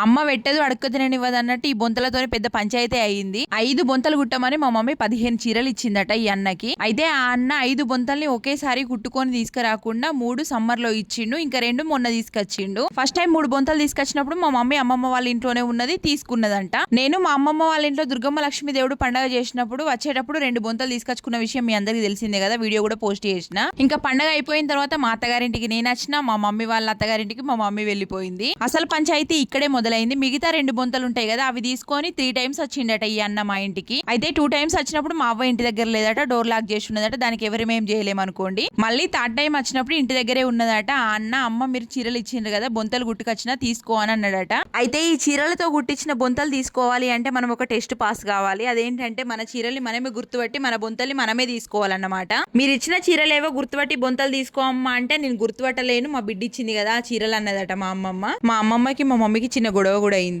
అమ్మ పెట్టదు అడుక్క తిననివ్వదు అన్నట్టు ఈ బొంతలతోనే పెద్ద పంచాయతీ అయింది. ఐదు బొంతలు కుట్టమని మా మమ్మీ పదిహేను చీరలు ఇచ్చిందట ఈ అన్నకి. అయితే ఆ అన్న ఐదు బొంతల్ని ఒకేసారి కుట్టుకొని తీసుకురాకుండా మూడు సమ్మర్లో ఇచ్చిండు ఇంకా రెండు మొన్న తీసుకొచ్చిండు. ఫస్ట్ టైం మూడు బొంతలు తీసుకొచ్చినప్పుడు మా మమ్మీ అమ్మమ్మ వాళ్ళ ఇంట్లోనే ఉన్నది తీసుకున్నదంట. నేను మా అమ్మమ్మ వాళ్ళ ఇంట్లో దుర్గమ్మ లక్ష్మీ దేవుడు పండగ చేసినప్పుడు వచ్చేటప్పుడు రెండు బొంతలు తీసుకొచ్చుకున్న విషయం మీ అందరికి తెలిసిందే కదా వీడియో కూడా పోస్ట్ చేసిన. ఇంకా పండగ అయిపోయిన తర్వాత మా అత్తగారింటికి నేను వచ్చిన మా మమ్మీ వాళ్ళ అత్తగారింటికి మా మమ్మీ వెళ్ళిపోయింది. అసలు పంచాయతీ ఇక్కడే మొదలైంది. మిగతా రెండు బొంతలు ఉంటాయి కదా అవి తీసుకొని త్రీ టైమ్స్ వచ్చిండట ఈ అన్న మా ఇంటికి. అయితే టూ టైమ్స్ వచ్చినప్పుడు మా అవ్వ ఇంటి దగ్గర లేదట డోర్ లాక్ చేసి ఉన్నదట దానికి ఎవరేమేం చేయలేమనుకోండి మళ్ళీ థర్డ్ టైం వచ్చినప్పుడు ఇంటి దగ్గరే ఉన్నదట ఆ అన్న అమ్మ మీరు చీరలు ఇచ్చిండ్రు కదా బొంతలు గుట్టుకొచ్చినా తీసుకో అని అన్నాడట. అయితే ఈ చీరలతో గుట్టించిన బొంతలు తీసుకోవాలి అంటే మనం ఒక టెస్ట్ పాస్ కావాలి. అదేంటంటే మన చీరల్ని మనమే గుర్తుపట్టి మన బొంతల్ని మనమే తీసుకోవాలన్నమాట. మీరు ఇచ్చిన చీరలేవో గుర్తుపట్టి బొంతలు తీసుకోమ్మా అంటే నేను గుర్తుపట్టలేను మా బిడ్డ ఇచ్చింది కదా ఆ చీరలు అన్నదట మా అమ్మమ్మ. మా అమ్మమ్మకి మా మమ్మీకి చిన్న గొడవ కూడా అయింది.